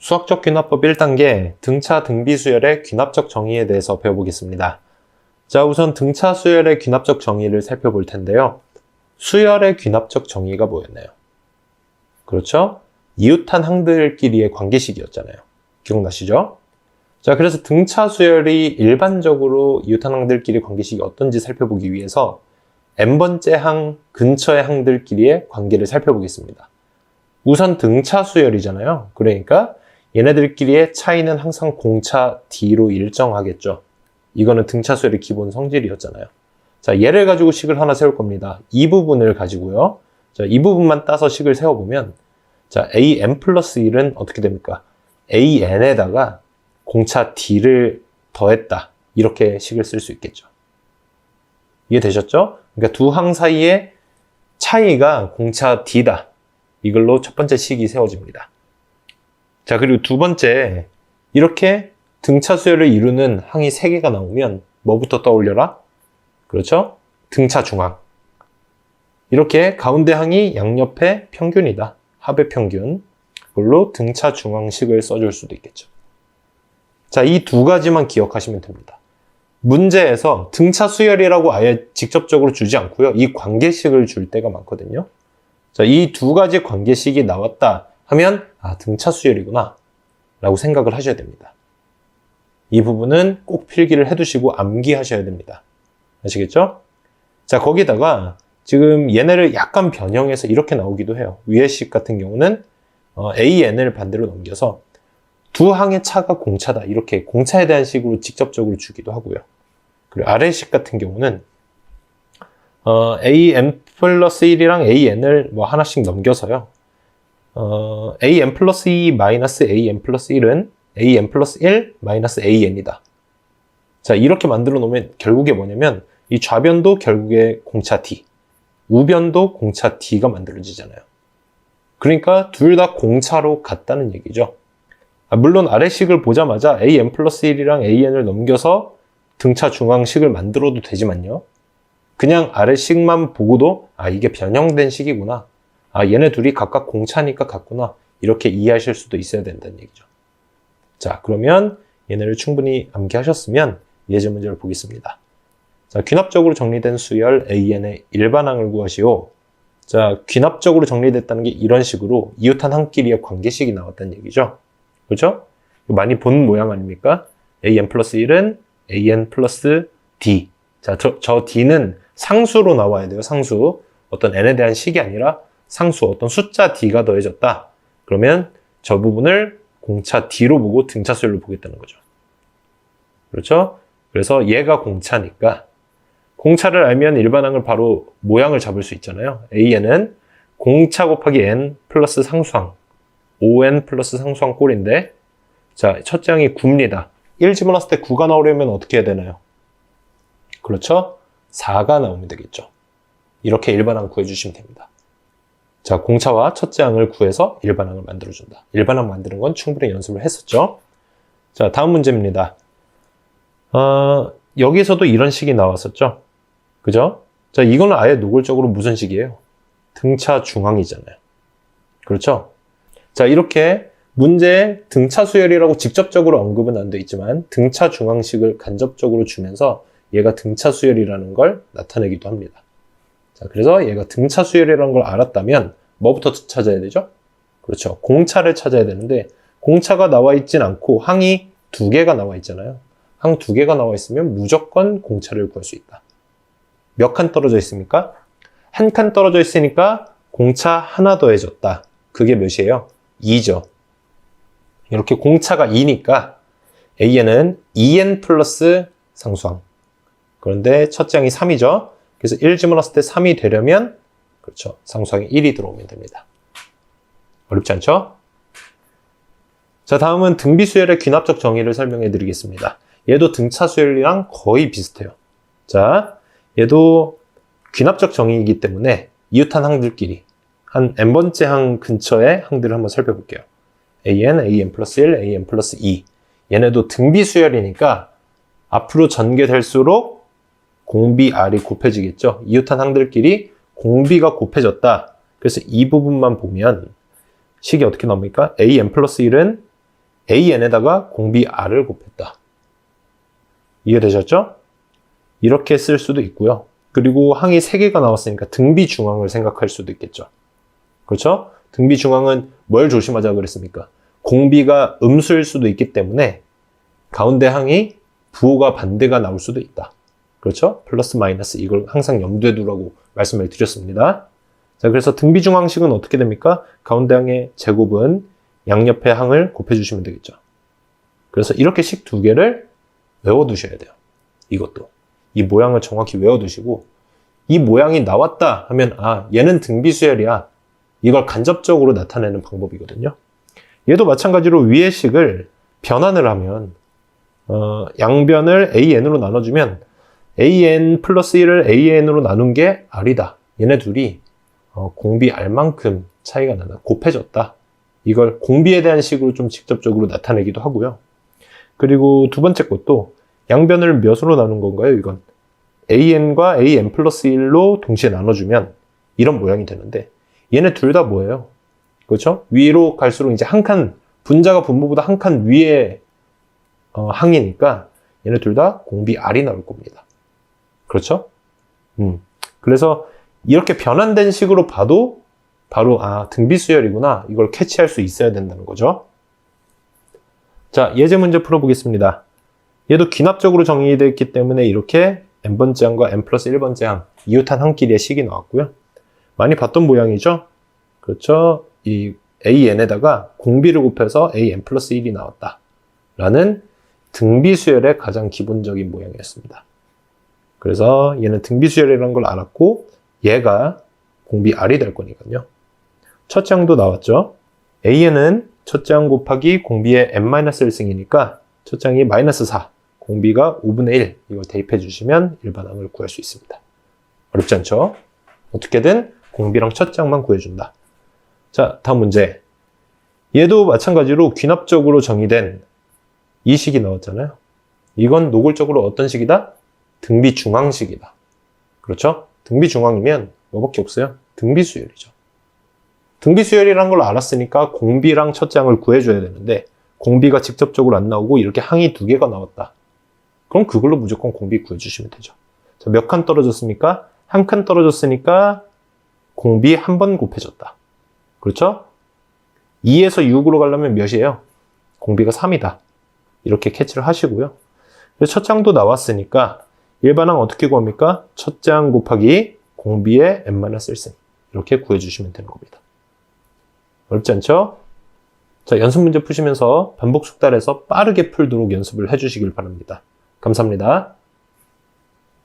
수학적 귀납법 1단계 등차 등비 수열의 귀납적 정의에 대해서 배워보겠습니다. 자, 우선 등차 수열의 귀납적 정의를 살펴볼 텐데요. 수열의 귀납적 정의가 뭐였나요? 그렇죠? 이웃한 항들끼리의 관계식이었잖아요. 기억나시죠? 자, 그래서 등차 수열이 일반적으로 이웃한 항들끼리 관계식이 어떤지 살펴보기 위해서 n번째 항 근처의 항들끼리의 관계를 살펴보겠습니다. 우선 등차 수열이잖아요. 그러니까 얘네들끼리의 차이는 항상 공차 D로 일정하겠죠. 이거는 등차 수열의 기본 성질이었잖아요. 자, 얘를 가지고 식을 하나 세울 겁니다. 이 부분을 가지고요. 자, 이 부분만 따서 식을 세워보면 자, an 플러스 1은 어떻게 됩니까? an에다가 공차 D를 더했다. 이렇게 식을 쓸 수 있겠죠. 이해되셨죠? 그러니까 두 항 사이의 차이가 공차 D다. 이걸로 첫 번째 식이 세워집니다. 자, 그리고 두 번째, 이렇게 등차 수열을 이루는 항이 3개가 나오면 뭐부터 떠올려라? 그렇죠? 등차 중앙. 이렇게 가운데 항이 양옆의 평균이다. 합의 평균. 그걸로 등차 중앙식을 써줄 수도 있겠죠. 자, 이 두 가지만 기억하시면 됩니다. 문제에서 등차 수열이라고 아예 직접적으로 주지 않고요. 이 관계식을 줄 때가 많거든요. 자, 이 두 가지 관계식이 나왔다 하면 아, 등차 수열이구나 라고 생각을 하셔야 됩니다. 이 부분은 꼭 필기를 해두시고 암기하셔야 됩니다. 아시겠죠? 자, 거기다가 지금 얘네를 약간 변형해서 이렇게 나오기도 해요. 위의 식 같은 경우는 어, AN을 반대로 넘겨서 두 항의 차가 공차다. 이렇게 공차에 대한 식으로 직접적으로 주기도 하고요. 그리고 아래 식 같은 경우는 어, AN 플러스 1이랑 AN을 뭐 하나씩 넘겨서요. 어, AN 플러스 2 마이너스 AN 플러스 1은 AN 플러스 1 마이너스 AN이다. 자, 이렇게 만들어 놓으면 결국에 뭐냐면 이 좌변도 결국에 공차 D, 우변도 공차 D가 만들어지잖아요. 그러니까 둘 다 공차로 같다는 얘기죠. 아, 물론 아래식을 보자마자 AN 플러스 1이랑 AN을 넘겨서 등차 중앙식을 만들어도 되지만요. 그냥 아래식만 보고도 아 이게 변형된 식이구나. 아 얘네 둘이 각각 공차니까 같구나. 이렇게 이해하실 수도 있어야 된다는 얘기죠. 자 그러면 얘네를 충분히 암기하셨으면 예제 문제를 보겠습니다. 자 귀납적으로 정리된 수열 AN의 일반항을 구하시오. 자 귀납적으로 정리됐다는 게 이런 식으로 이웃한 항끼리의 관계식이 나왔다는 얘기죠. 그렇죠? 많이 본 모양 아닙니까? AN 플러스 1은 AN 플러스 D. 자, 저, 저 D는 상수로 나와야 돼요. 상수. 어떤 n에 대한 식이 아니라 상수, 어떤 숫자 d가 더해졌다. 그러면 저 부분을 공차 d로 보고 등차 수열로 보겠다는 거죠. 그렇죠? 그래서 얘가 공차니까 공차를 알면 일반항을 바로 모양을 잡을 수 있잖아요. an은 공차 곱하기 n 플러스 상수항 5n 플러스 상수항 꼴인데 자, 첫째 항이 9입니다. 1 집어넣었을 때 9가 나오려면 어떻게 해야 되나요? 그렇죠? 4가 나오면 되겠죠. 이렇게 일반항 구해주시면 됩니다. 자, 공차와 첫째 항을 구해서 일반항을 만들어준다. 일반항 만드는 건 충분히 연습을 했었죠. 자, 다음 문제입니다. 어, 여기서도 이런 식이 나왔었죠. 그죠? 자, 이거는 아예 노골적으로 무슨 식이에요? 등차 중앙이잖아요. 그렇죠? 자, 이렇게 문제에 등차 수열이라고 직접적으로 언급은 안 돼 있지만 등차 중앙식을 간접적으로 주면서 얘가 등차 수열이라는 걸 나타내기도 합니다. 자, 그래서 얘가 등차 수열이라는 걸 알았다면 뭐부터 찾아야 되죠? 그렇죠. 공차를 찾아야 되는데 공차가 나와 있진 않고 항이 두 개가 나와 있잖아요. 항 두 개가 나와 있으면 무조건 공차를 구할 수 있다. 몇 칸 떨어져 있습니까? 한 칸 떨어져 있으니까 공차 하나 더해졌다. 그게 몇이에요? 2죠. 이렇게 공차가 2니까 AN은 2N 플러스 상수항. 그런데 첫째 항이 3이죠. 그래서 1 집어넣었을 때 3이 되려면 그렇죠. 상수항이 1이 들어오면 됩니다. 어렵지 않죠? 자, 다음은 등비수열의 귀납적 정의를 설명해 드리겠습니다. 얘도 등차 수열이랑 거의 비슷해요. 자, 얘도 귀납적 정의이기 때문에 이웃한 항들끼리 한 n번째 항 근처의 항들을 한번 살펴볼게요. an, an 플러스 1, an 플러스 2. 얘네도 등비수열이니까 앞으로 전개될수록 공비 R이 곱해지겠죠. 이웃한 항들끼리 공비가 곱해졌다. 그래서 이 부분만 보면 식이 어떻게 나옵니까? an 플러스 1은 AN에다가 공비 R을 곱했다. 이해되셨죠? 이렇게 쓸 수도 있고요. 그리고 항이 3개가 나왔으니까 등비 중앙을 생각할 수도 있겠죠. 그렇죠? 등비 중앙은 뭘 조심하자 그랬습니까? 공비가 음수일 수도 있기 때문에 가운데 항이 부호가 반대가 나올 수도 있다. 그렇죠? 플러스 마이너스 이걸 항상 염두에 두라고 말씀을 드렸습니다. 자, 그래서 등비 중앙식은 어떻게 됩니까? 가운데 항의 제곱은 양옆의 항을 곱해주시면 되겠죠. 그래서 이렇게 식 두 개를 외워두셔야 돼요. 이것도. 이 모양을 정확히 외워두시고, 이 모양이 나왔다 하면, 아, 얘는 등비수열이야. 이걸 간접적으로 나타내는 방법이거든요. 얘도 마찬가지로 위의 식을 변환을 하면, 어, 양변을 AN으로 na눠주면, AN 플러스 1을 AN으로 나눈 게 R이다. 얘네 둘이 어, 공비 R만큼 차이가 나다. 곱해졌다. 이걸 공비에 대한 식으로 좀 직접적으로 나타내기도 하고요. 그리고 두 번째 것도 양변을 몇으로 나눈 건가요? 이건 AN과 AN 플러스 1로 동시에 나눠주면 이런 모양이 되는데 얘네 둘 다 뭐예요? 그렇죠? 위로 갈수록 이제 한 칸, 분자가 분모보다 한 칸 위에 어, 항이니까 얘네 둘 다 공비 R이 나올 겁니다. 그렇죠? 음. 그래서 이렇게 변환된 식으로 봐도 바로 아 등비수열이구나 이걸 캐치할 수 있어야 된다는 거죠. 자 예제 문제 풀어보겠습니다. 얘도 귀납적으로 정의되어 있기 때문에 이렇게 n번째 항과 n 플러스 1번째 항 이웃한 항끼리의 식이 나왔고요. 많이 봤던 모양이죠. 그렇죠. 이 an에다가 공비를 곱해서 an 플러스 1이 나왔다. 라는 등비수열의 가장 기본적인 모양이었습니다. 그래서 얘는 등비수열이라는 걸 알았고 얘가 공비 R이 될 거니까요. 첫째 항도 나왔죠. AN은 첫째 항 곱하기 공비의 n-1승이니까 첫째 항이 마이너스 4, 공비가 5분의 1 이걸 대입해 주시면 일반항을 구할 수 있습니다. 어렵지 않죠? 어떻게든 공비랑 첫째 항만 구해준다. 자, 다음 문제. 얘도 마찬가지로 귀납적으로 정의된 이 식이 나왔잖아요. 이건 노골적으로 어떤 식이다? 등비 중앙식이다. 그렇죠? 등비 중앙이면 뭐밖에 없어요? 등비 수열이죠. 등비 수열이라는 걸 알았으니까 공비랑 첫째 항을 구해줘야 되는데 공비가 직접적으로 안 나오고 이렇게 항이 두 개가 나왔다. 그럼 그걸로 무조건 공비 구해주시면 되죠. 몇 칸 떨어졌습니까? 한 칸 떨어졌으니까 공비 한 번 곱해졌다. 그렇죠? 2에서 6으로 가려면 몇이에요? 공비가 3이다. 이렇게 캐치를 하시고요. 첫째 항도 나왔으니까 일반항 어떻게 구합니까? 첫째 항 곱하기 공비의 n-1승 이렇게 구해주시면 되는 겁니다. 어렵지 않죠? 자, 연습 문제 푸시면서 반복 숙달해서 빠르게 풀도록 연습을 해주시길 바랍니다. 감사합니다.